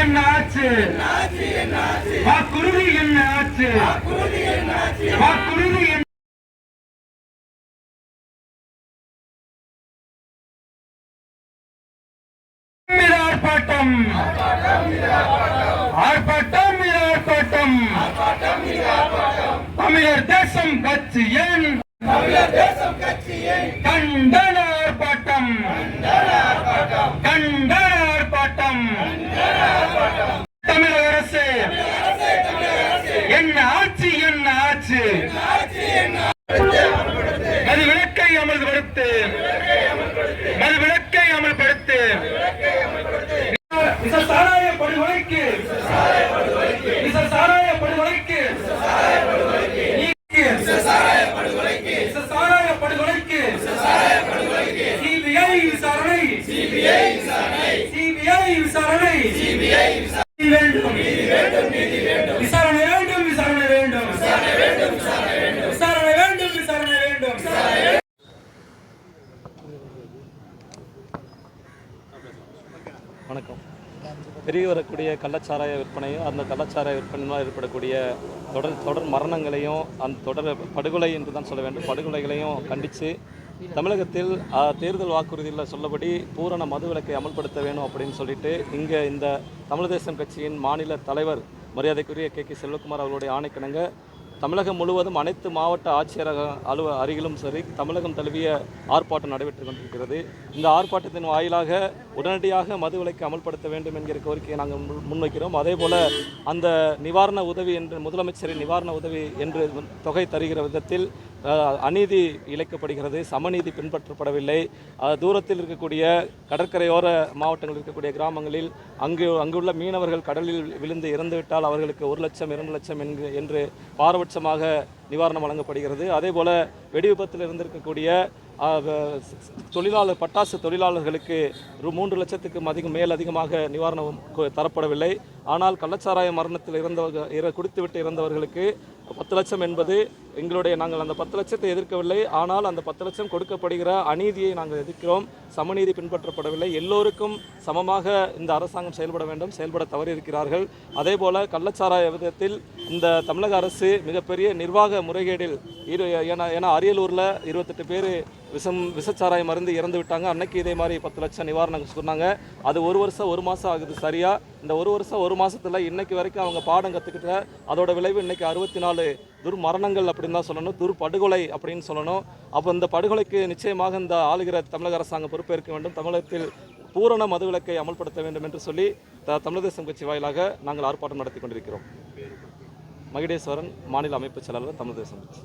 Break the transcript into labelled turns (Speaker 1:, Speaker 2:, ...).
Speaker 1: என்ன ஆச்சு வாக்குறுதி என்ன ஆச்சு வாக்குறுதி என்ன மீது ஆர்ப்பாட்டம். ஆர்ப்பாட்டம் மீது ஆர்ப்பாட்டம். தமிழர் தேசம் கட்சி கட்சியின் கண்டன ஆர்ப்பாட்டம். கண்டன ஆர்ப்பாட்டம் தமிழக அரசு என்ன ஆட்சி என்ன ஆட்சி மது விளக்கை அமல்படுத்து. மது விளக்கை அமல்படுத்து. விச சாராய படுகொலைக்கு. விச சாராய படுகொலைக்கு. நீக்கு. சாராய சிபிஐ விசாரணை. சிபிஐ விசாரணை. சிபிஐ விசாரணை வேண்டும் விசாரணை வேண்டும் விசாரணை வேண்டும் விசாரணை வேண்டும்
Speaker 2: வணக்கம். பெருகி வரக்கூடிய கள்ளச்சாராய விற்பனையும் அந்த கள்ளச்சாராய விற்பனையினால் ஏற்படக்கூடிய தொடர் தொடர் மரணங்களையும் அந்த தொடர் படுகொலை என்று தான் சொல்ல வேண்டும். படுகொலைகளையும் கண்டித்து தமிழகத்தில் தேர்தல் வாக்குறுதியில் சொல்லபடி பூரண மதுவிலக்கை அமல்படுத்த வேணும் அப்படின்னு சொல்லிட்டு இங்கே இந்த தமிழ் தேசம் கட்சியின் மாநில தலைவர் மரியாதைக்குரிய கே கே செல்வகுமார் அவர்களுடைய ஆணைக்கிணங்க தமிழகம் முழுவதும் அனைத்து மாவட்ட ஆட்சியரக அலுவ அருகிலும் சரி தமிழகம் தழுவிய ஆர்ப்பாட்டம் நடைபெற்று கொண்டிருக்கிறது. இந்த ஆர்ப்பாட்டத்தின் வாயிலாக உடனடியாக மது விலைக்கு அமல்படுத்த வேண்டும் என்கிற கோரிக்கையை நாங்கள் முன்- முன்வைக்கிறோம். அதே போல் அந்த நிவாரண உதவி என்று முதலமைச்சரின் நிவாரண உதவி என்று தொகை தருகிற விதத்தில் அநீதி இழைக்கப்படுகிறது சமநீதி பின்பற்றப்படவில்லை. தூரத்தில் இருக்கக்கூடிய கடற்கரையோர மாவட்டங்களில் இருக்கக்கூடிய கிராமங்களில் அங்கு அங்குள்ள மீனவர்கள் கடலில் விழுந்து இறந்துவிட்டால் அவர்களுக்கு ஒரு லட்சம் இரண்டு லட்சம் என்று என்று பாரபட்சமாக நிவாரணம் வழங்கப்படுகிறது. அதே போல வெடி விபத்தில் இருந்திருக்கக்கூடிய தொழிலாளர் பட்டாசு தொழிலாளர்களுக்கு ரூ மூன்று லட்சத்துக்கு அதிகம் மேல் அதிகமாக நிவாரணம் கொ- தரப்படவில்லை. ஆனால் கள்ளச்சாராய மரணத்தில் இறந்தவர்கள் இற குடித்துவிட்டு இறந்தவர்களுக்கு பத்து லட்சம் என்பது எங்களுடைய நாங்கள் அந்த பத்து லட்சத்தை எதிர்க்கவில்லை. ஆனால் அந்த பத்து லட்சம் கொடுக்கப்படுகிற அநீதியை நாங்கள் எதிர்க்கிறோம். சமநீதி பின்பற்றப்படவில்லை. எல்லோருக்கும் சமமாக இந்த அரசாங்கம் செயல்பட வேண்டும் செயல்பட தவறியிருக்கிறார்கள். அதே போல கள்ளச்சாராய விதத்தில் இந்த தமிழக அரசு மிகப்பெரிய நிர்வாக முறைகேடில் இரு ஏன்னா ஏன்னா அரியலூரில் இருபத்தெட்டு பேர் விஷம் விஷச்சாராய மருந்து இறந்து விட்டாங்க. அன்னைக்கு இதே மாதிரி பத்து லட்சம் நிவாரணம் சொன்னாங்க. அது ஒரு வருஷம் ஒரு மாதம் ஆகுது சரியா? இந்த ஒரு வருஷம் ஒரு மாதத்தில் இன்னைக்கு வரைக்கும் அவங்க பாடம் கற்றுக்கிட்ட அதோட விளைவு இன்னைக்கு அறுபத்தி நாலு துர்மரணங்கள் அப்படின்னு தான் சொல்லணும். துர்படுகொலை அப்படின்னு சொல்லணும். அப்போ இந்த படுகொலைக்கு நிச்சயமாக இந்த ஆளுகிற தமிழக அரசாங்கம் பொறுப்பேற்க வேண்டும். தமிழகத்தில் பூரண மதுவிலக்கை அமல்படுத்த வேண்டும் என்று சொல்லி த தமிழ்தேசம் கட்சி வாயிலாக நாங்கள் ஆர்ப்பாட்டம் நடத்தி கொண்டிருக்கிறோம். மகிடேஸ்வரன் மாநில அமைப்பு செயலாளர் தமிழ் தேசம். கட்சி